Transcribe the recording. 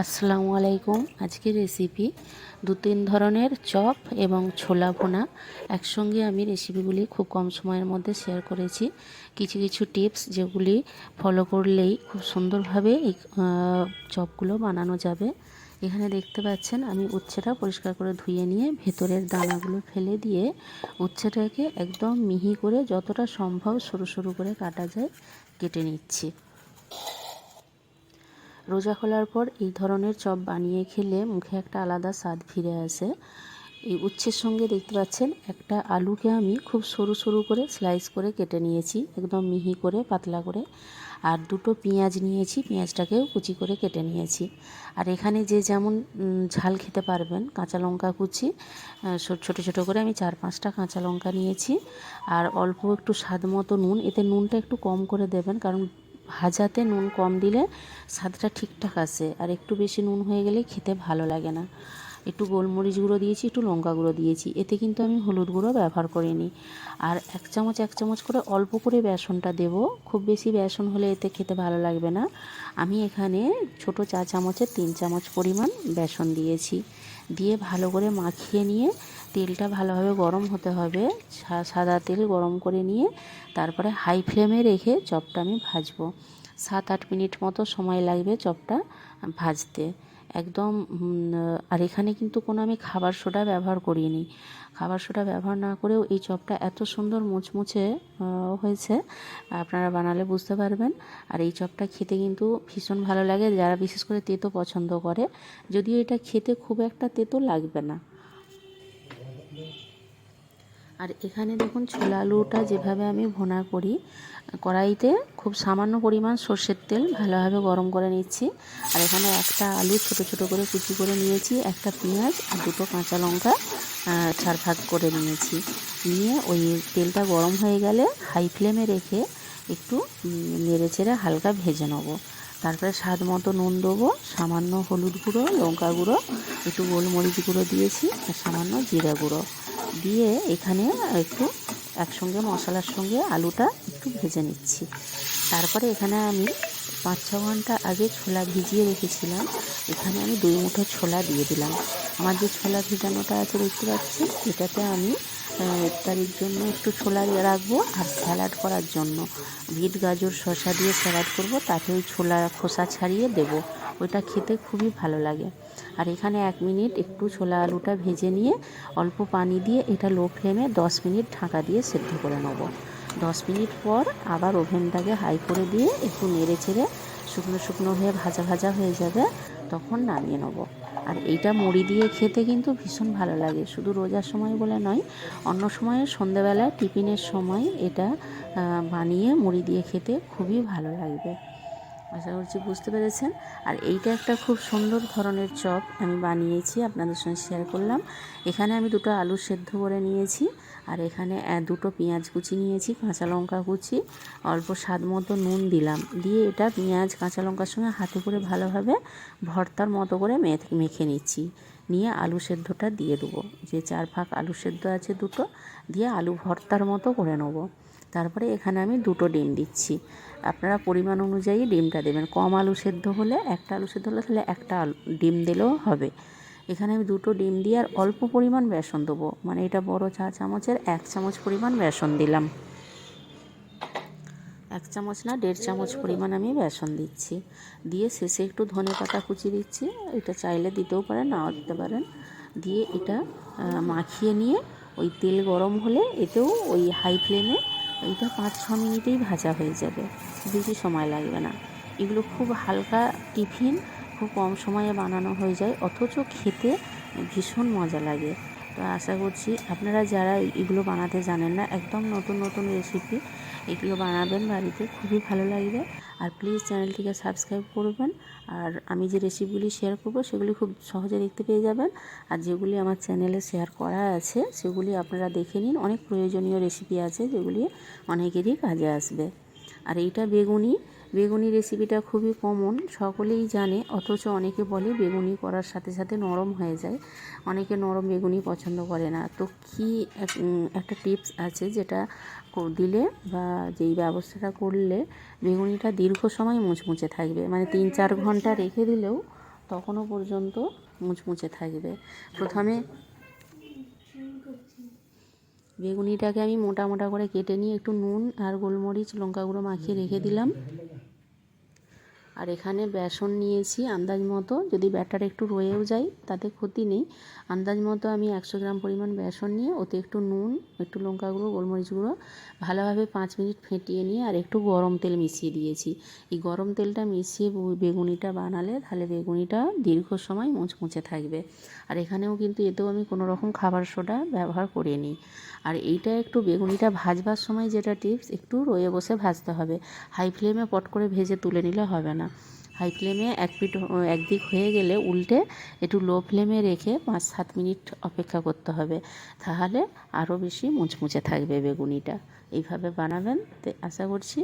আসসালামু আলাইকুম। আজকের রেসিপি দু তিন ধরনের চপ এবং ছোলা ভোনা। একসঙ্গে আমি রেসিপিগুলি খুব কম সময়ের মধ্যে শেয়ার করেছি। কিছু কিছু টিপস যেগুলি ফলো করলেই খুব সুন্দরভাবে এই চপগুলো বানানো যাবে। এখানে দেখতে পাচ্ছেন, আমি উচ্ছেটা পরিষ্কার করে ধুয়ে নিয়ে ভেতরের দানাগুলো ফেলে দিয়ে উচ্ছেটাকে একদম মিহি করে যতটা সম্ভব সরু সরু করে কাটা যায়, কেটে নিচ্ছি। রোজা খোলার পর এই ধরনের চপ বানিয়ে খেলে মুখে একটা আলাদা স্বাদ ফিরে আসে। এই উচ্ছের সঙ্গে দেখতে পাচ্ছেন, একটা আলুকে আমি খুব সরু সরু করে স্লাইস করে কেটে নিয়েছি, একদম মিহি করে, পাতলা করে। আর দুটো পেঁয়াজ নিয়েছি, পেঁয়াজটাকেও কুচি করে কেটে নিয়েছি। আর এখানে যে যেমন ঝাল খেতে পারবেন, কাঁচা লঙ্কা কুচি ছোটো ছোটো করে আমি চার পাঁচটা কাঁচা লঙ্কা নিয়েছি। আর অল্প একটু স্বাদ মতো নুন, এতে নুনটা একটু কম করে দেবেন, কারণ ভাজাতে নুন কম দিলে স্বাদটা ঠিকঠাক আসে। আর একটু বেশি নুন হয়ে গেলে খেতে ভালো লাগে না। একটু গোলমরিচ গুঁড়ো দিয়েছি, একটু লঙ্কা গুঁড়ো দিয়েছি। এতে কিন্তু আমি হলুদ গুঁড়ো ব্যবহার করিনি। আর এক চামচ এক চামচ করে অল্প করে বেসনটা দেব। খুব বেশি বেসন হলে এতে খেতে ভালো লাগবে না। আমি এখানে ছোট চা চামচের তিন চামচ পরিমাণ বেসন দিয়েছি। দিয়ে ভালো করে মাখিয়ে নিয়ে তেলটা ভালোভাবে গরম হতে হবে। সাদা তেল গরম করে নিয়ে তারপরে হাই ফ্লেমে রেখে চপটা আমি ভাজবো। সাত আট মিনিট মতো সময় লাগবে চপটা ভাজতে। একদম আর এখানে কিন্তু কোনো আমি খাবার সোডা ব্যবহার করিনি। খাবার সোডা ব্যবহার না করেও এই চপটা এত সুন্দর মুচমুচে হয়েছে, আপনারা বানালে বুঝতে পারবেন। আর এই চপটা খেতে কিন্তু ভীষণ ভালো লাগে। যারা বিশেষ করে তেতো পছন্দ করে, যদিও এটা খেতে খুব একটা তেতো লাগবে না। আর এখানে দেখুন ছোলা আলুটা যেভাবে আমি ভোনা করি, কড়াইতে খুব সামান্য পরিমাণ সর্ষের তেল ভালোভাবে গরম করে নিচ্ছি। আর এখানে একটা আলু ছোট ছোট করে কুচি করে নিয়েছি, একটা পেঁয়াজ আর দুটো কাঁচা লঙ্কা চার ভাগ করে নিয়েছি। নিয়ে ওই তেলটা গরম হয়ে গেলে হাই ফ্লেমে রেখে একটু নেড়ে চেড়ে হালকা ভেজে নেব। তারপরে স্বাদ মতো নুন দেবো, সামান্য হলুদ গুঁড়ো, লঙ্কা গুঁড়ো, একটু গোলমরিচ গুঁড়ো দিয়েছি, আর সামান্য জিরা গুঁড়ো। দিয়ে এখানে একটু একসঙ্গে মশলার সঙ্গে আলুটা একটু ভেজে নিচ্ছি। তারপরে এখানে আমি পাঁচ ছ ঘণ্টা আগে ছোলা ভিজিয়ে রেখেছিলাম। এখানে আমি দুই মুঠো ছোলা দিয়ে দিলাম। আমার যে ছোলা ভিজানোটা আছে দেখতে পাচ্ছি এটাতে আমি ইফতারির জন্য একটু ছোলা রাখব আর স্যালাড করার জন্য। বিট, গাজর, শসা দিয়ে স্যালাড করব, তাতে ওই ছোলা খোসা ছাড়িয়ে দেবো। ওইটা খেতে খুবই ভালো লাগে। আর এখানে এক মিনিট একটু ছোলা আলুটা ভেজে নিয়ে অল্প পানি দিয়ে এটা লো ফ্লেমে দশ মিনিট ঢাকা দিয়ে সেদ্ধ করে নেব। দশ মিনিট পর আবার ওভেনটাকে হাই করে দিয়ে একটু নেড়ে চেড়ে শুকনো শুকনো হয়ে ভাজা ভাজা হয়ে যাবে তখন নামিয়ে নেব। আর এইটা মুড়ি দিয়ে খেতে কিন্তু ভীষণ ভালো লাগে। শুধু রোজার সময় বলে নয়, অন্য সময়ে সন্ধেবেলায় টিফিনের সময় এটা বানিয়ে মুড়ি দিয়ে খেতে খুবই ভালো লাগবে। আশা করছি বুঝতে পেরেছেন। আর এইটা একটা খুব সুন্দর ধরনের চপ আমি বানিয়েছি, আপনাদের সঙ্গে শেয়ার করলাম। এখানে আমি দুটো আলু সেদ্ধ করে নিয়েছি, আর এখানে দুটো পেঁয়াজ কুচি নিয়েছি, কাঁচা লঙ্কা কুচি, অল্প স্বাদ মতো নুন দিলাম। দিয়ে এটা পেঁয়াজ, কাঁচা লঙ্কার সঙ্গে হাতে করে ভালোভাবে ভর্তার মতো করে মেখে নিচ্ছি। নিয়ে আলু সেদ্ধটা দিয়ে দেবো। যে চার ভাগ আলু সেদ্ধ আছে দুটো, দিয়ে আলু ভর্তার মতো করে নেব। তারপরে এখানে আমি দুটো ডিম দিচ্ছি। আপনারা পরিমাণ অনুযায়ী ডিমটা দেবেন। কম আলু সেদ্ধ হলে, একটা আলু সেদ্ধ হলে তাহলে একটা আলু, ডিম দিলেও হবে। এখানে আমি দুটো ডিম দিয়ে আর অল্প পরিমাণ বেসন দেবো। মানে এটা বড় চা চামচের এক চামচ পরিমাণ বেসন দিলাম। এক চামচ না, দেড় চামচ পরিমাণ আমি বেসন দিচ্ছি। দিয়ে শেষে একটু ধনে পাতা কুচি দিচ্ছি। এটা চাইলে দিতেও পারেন, নাও দিতে পারেন। দিয়ে এটা মাখিয়ে নিয়ে ওই তেল গরম হলে এতেও ওই হাই ফ্লেমে এইটা পাঁচ, ছ মিনিটেই ভাজা হয়ে যাবে। বেশি সময় লাগবে না। এগুলো খুব হালকা টিফিন, খুব কম সময়ে বানানো হয়ে যায়, অথচ খেতে ভীষণ মজা লাগে। তো আশা করছি আপনারা যারা এগুলো বানাতে জানেন না, একদম নতুন নতুন রেসিপি এগুলো বানাবেন বাড়িতে, খুবই ভালো লাগবে। আর প্লিজ চ্যানেলটিকে সাবস্ক্রাইব করবেন। আর আমি যে রেসিপিগুলি শেয়ার করব, সেগুলি খুব সহজে দেখতে পেয়ে যাবেন। আর যেগুলি আমার চ্যানেলে শেয়ার করা আছে, সেগুলি আপনারা দেখে নিন। অনেক প্রয়োজনীয় রেসিপি আছে যেগুলি অনেকেরই কাজে আসবে। আর এইটা বেগুনি বেগুনি রেসিপিটা খুবই কমন সকলেই জানে, অথচ অনেকে বলে বেগুনি করার সাথে সাথে নরম হয়ে যায়। অনেকে নরম বেগুনি পছন্দ করে না। তো কী এক- একটা টিপস আছে যেটা দিলে বা যেই ব্যবস্থাটা করলে বেগুনিটা দীর্ঘ সময় মুচমুচে থাকবে? মানে তিন চার ঘণ্টা রেখে দিলেও তখনও পর্যন্ত মুচমুচে থাকবে। প্রথমে বেগুনিটাকে আমি মোটা মোটা করে কেটে নিয়ে একটু নুন আর গোলমরিচ লঙ্কা গুঁড়ো মাখিয়ে রেখে দিলাম। আর এখানে বেসন নিয়েছি আন্দাজ মতো। যদি ব্যাটার একটু রয়েও যায়, তাতে ক্ষতি নেই। আন্দাজ মতো আমি একশো গ্রাম পরিমাণ বেসন নিয়ে ওতে একটু নুন, একটু লঙ্কা গুঁড়ো, গোলমরিচ গুঁড়ো, ভালোভাবে পাঁচ মিনিট ফেটিয়ে নিয়ে আর একটু গরম তেল মিশিয়ে দিয়েছি। এই গরম তেলটা মিশিয়ে বেগুনিটা বানালে তাহলে বেগুনিটা দীর্ঘ সময় মুচমুচে থাকবে। আর এখানেও কিন্তু এতেও আমি কোনো রকম খাবার সোডা ব্যবহার করিনি। আর এইটা একটু বেগুনিটা ভাজবার সময় যেটা টিপস একটু রয়ে বসে ভাজতে হবে। হাই ফ্লেমে পট করে ভেজে তুলে নিলে হবে না। হাই ফ্লেমে এক পিঠ একদিক হয়ে গেলে উল্টে একটু লো ফ্লেমে রেখে পাঁচ সাত মিনিট অপেক্ষা করতে হবে। তাহলে আরও বেশি মুচমুচে থাকবে বেগুনিটা। এইভাবে বানাবেন। আশা করছি